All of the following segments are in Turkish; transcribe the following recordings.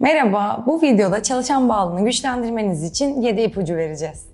Merhaba, bu videoda çalışan bağlılığını güçlendirmeniz için 7 ipucu vereceğiz.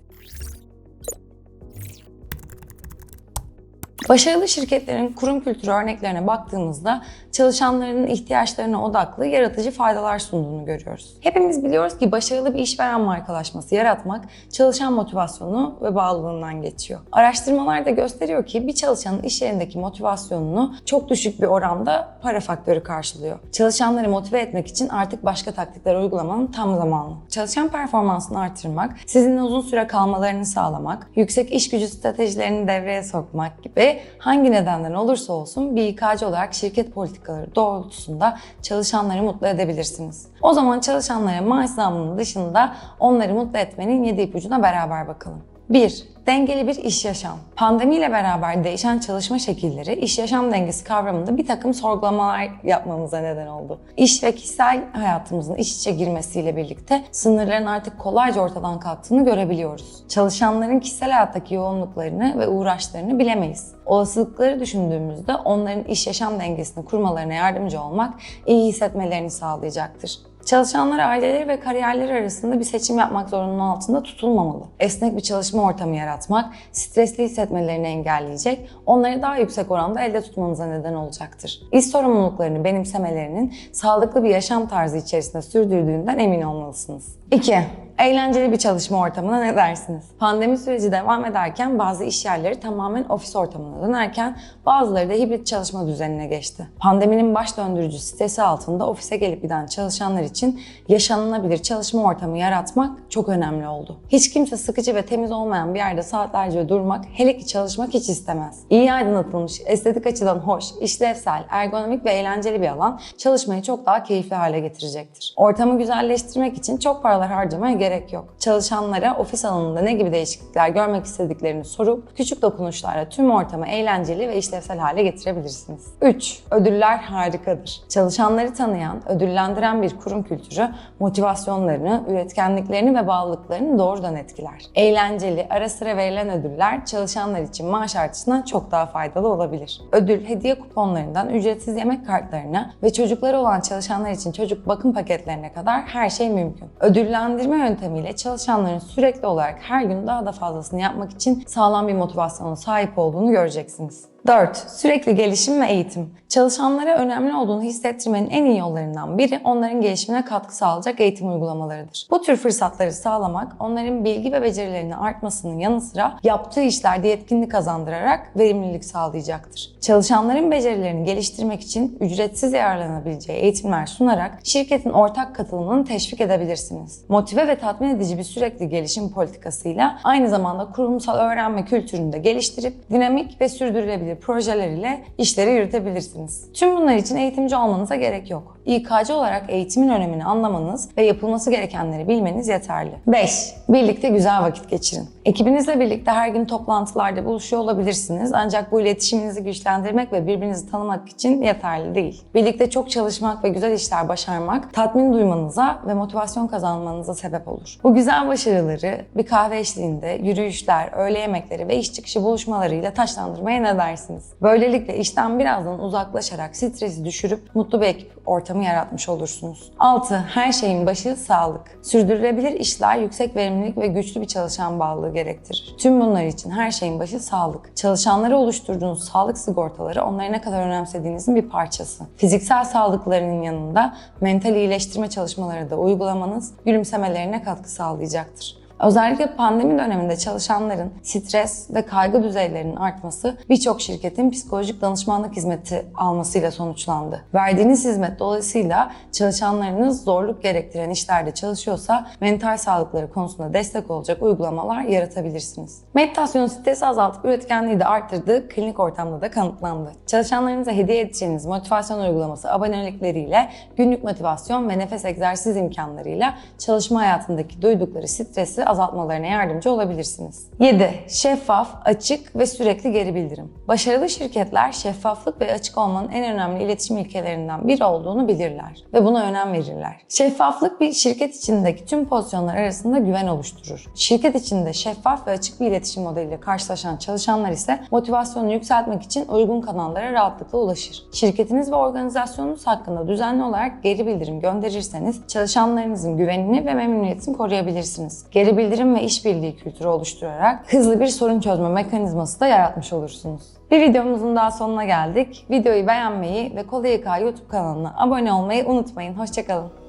Başarılı şirketlerin kurum kültürü örneklerine baktığımızda çalışanlarının ihtiyaçlarına odaklı yaratıcı faydalar sunduğunu görüyoruz. Hepimiz biliyoruz ki başarılı bir işveren markalaşması yaratmak çalışan motivasyonu ve bağlılığından geçiyor. Araştırmalar da gösteriyor ki bir çalışanın iş yerindeki motivasyonunu çok düşük bir oranda para faktörü karşılıyor. Çalışanları motive etmek için artık başka taktikler uygulamanın tam zamanı. Çalışan performansını artırmak, sizinle uzun süre kalmalarını sağlamak, yüksek iş gücü stratejilerini devreye sokmak gibi hangi nedenden olursa olsun bir İK'cı olarak şirket politikaları doğrultusunda çalışanları mutlu edebilirsiniz. O zaman çalışanlara maaş zammının dışında onları mutlu etmenin 7 ipucuna beraber bakalım. 1. Dengeli bir iş yaşam. Pandemiyle beraber değişen çalışma şekilleri iş yaşam dengesi kavramında bir takım sorgulamalar yapmamıza neden oldu. İş ve kişisel hayatımızın iç içe girmesiyle birlikte sınırların artık kolayca ortadan kalktığını görebiliyoruz. Çalışanların kişisel hayattaki yoğunluklarını ve uğraşlarını bilemeyiz. Olasılıkları düşündüğümüzde onların iş yaşam dengesini kurmalarına yardımcı olmak iyi hissetmelerini sağlayacaktır. Çalışanlar aileleri ve kariyerleri arasında bir seçim yapmak zorunluluğu altında tutulmamalı. Esnek bir çalışma ortamı yaratmak, stresli hissetmelerini engelleyecek, onları daha yüksek oranda elde tutmanıza neden olacaktır. İş sorumluluklarını benimsemelerinin sağlıklı bir yaşam tarzı içerisinde sürdürdüğünden emin olmalısınız. 2. Eğlenceli bir çalışma ortamına ne dersiniz? Pandemi süreci devam ederken bazı iş yerleri tamamen ofis ortamına dönerken bazıları da hibrit çalışma düzenine geçti. Pandeminin baş döndürücü stresi altında ofise gelip giden çalışanlar için yaşanılabilir çalışma ortamı yaratmak çok önemli oldu. Hiç kimse sıkıcı ve temiz olmayan bir yerde saatlerce durmak, hele ki çalışmak hiç istemez. İyi aydınlatılmış, estetik açıdan hoş, işlevsel, ergonomik ve eğlenceli bir alan çalışmayı çok daha keyifli hale getirecektir. Ortamı güzelleştirmek için çok paralar harcamaya gerek yok. Çalışanlara ofis alanında ne gibi değişiklikler görmek istediklerini sorup küçük dokunuşlarla tüm ortamı eğlenceli ve işlevsel hale getirebilirsiniz. 3. Ödüller harikadır. Çalışanları tanıyan, ödüllendiren bir kurum kültürü motivasyonlarını, üretkenliklerini ve bağlılıklarını doğrudan etkiler. Eğlenceli, ara sıra verilen ödüller çalışanlar için maaş artışından çok daha faydalı olabilir. Ödül, hediye kuponlarından ücretsiz yemek kartlarına ve çocukları olan çalışanlar için çocuk bakım paketlerine kadar her şey mümkün. Ödüllendirme yöntemiyle çalışanların sürekli olarak her gün daha da fazlasını yapmak için sağlam bir motivasyona sahip olduğunu göreceksiniz. 4. Sürekli gelişim ve eğitim. Çalışanlara önemli olduğunu hissettirmenin en iyi yollarından biri onların gelişimine katkı sağlayacak eğitim uygulamalarıdır. Bu tür fırsatları sağlamak onların bilgi ve becerilerinin artmasının yanı sıra yaptığı işlerde yetkinlik kazandırarak verimlilik sağlayacaktır. Çalışanların becerilerini geliştirmek için ücretsiz yararlanabileceği eğitimler sunarak şirketin ortak katılımını teşvik edebilirsiniz. Motive ve tatmin edici bir sürekli gelişim politikasıyla aynı zamanda kurumsal öğrenme kültürünü de geliştirip dinamik ve sürdürülebilir projeler ile işleri yürütebilirsiniz. Tüm bunlar için eğitimci olmanıza gerek yok. İK'cı olarak eğitimin önemini anlamanız ve yapılması gerekenleri bilmeniz yeterli. 5. Birlikte güzel vakit geçirin. Ekibinizle birlikte her gün toplantılarda buluşuyor olabilirsiniz ancak bu iletişiminizi güçlendirmek ve birbirinizi tanımak için yeterli değil. Birlikte çok çalışmak ve güzel işler başarmak tatmin duymanıza ve motivasyon kazanmanıza sebep olur. Bu güzel başarıları bir kahve eşliğinde, yürüyüşler, öğle yemekleri ve iş çıkışı buluşmalarıyla taşlandırmaya ne dersiniz? Böylelikle işten birazdan uzaklaşarak stresi düşürüp mutlu bir ekip ortamı yaratmış olursunuz. 6. Her şeyin başı sağlık. Sürdürülebilir işler yüksek verimlilik ve güçlü bir çalışan bağlılığı gerektirir. Tüm bunlar için her şeyin başı sağlık. Çalışanlara oluşturduğunuz sağlık sigortaları onları ne kadar önemsediğinizin bir parçası. Fiziksel sağlıklarının yanında mental iyileştirme çalışmaları da uygulamanız gülümsemelerine katkı sağlayacaktır. Özellikle pandemi döneminde çalışanların stres ve kaygı düzeylerinin artması birçok şirketin psikolojik danışmanlık hizmeti almasıyla sonuçlandı. Verdiğiniz hizmet dolayısıyla çalışanlarınız zorluk gerektiren işlerde çalışıyorsa mental sağlıkları konusunda destek olacak uygulamalar yaratabilirsiniz. Meditasyonun stresi azaltıp üretkenliği de arttırdığı klinik ortamda da kanıtlandı. Çalışanlarınıza hediye edeceğiniz motivasyon uygulaması abonelikleriyle günlük motivasyon ve nefes egzersiz imkanlarıyla çalışma hayatındaki duydukları stresi stresi azaltmalarına yardımcı olabilirsiniz. 7. Şeffaf, açık ve sürekli geri bildirim. Başarılı şirketler şeffaflık ve açık olmanın en önemli iletişim ilkelerinden biri olduğunu bilirler ve buna önem verirler. Şeffaflık bir şirket içindeki tüm pozisyonlar arasında güven oluşturur. Şirket içinde şeffaf ve açık bir iletişim modeliyle karşılaşan çalışanlar ise motivasyonunu yükseltmek için uygun kanallara rahatlıkla ulaşır. Şirketiniz ve organizasyonunuz hakkında düzenli olarak geri bildirim gönderirseniz çalışanlarınızın güvenini ve memnuniyetini koruyabilirsiniz. Geri bildirim ve işbirliği kültürü oluşturarak hızlı bir sorun çözme mekanizması da yaratmış olursunuz. Bir videomuzun daha sonuna geldik. Videoyu beğenmeyi ve Kolay YK YouTube kanalına abone olmayı unutmayın. Hoşçakalın.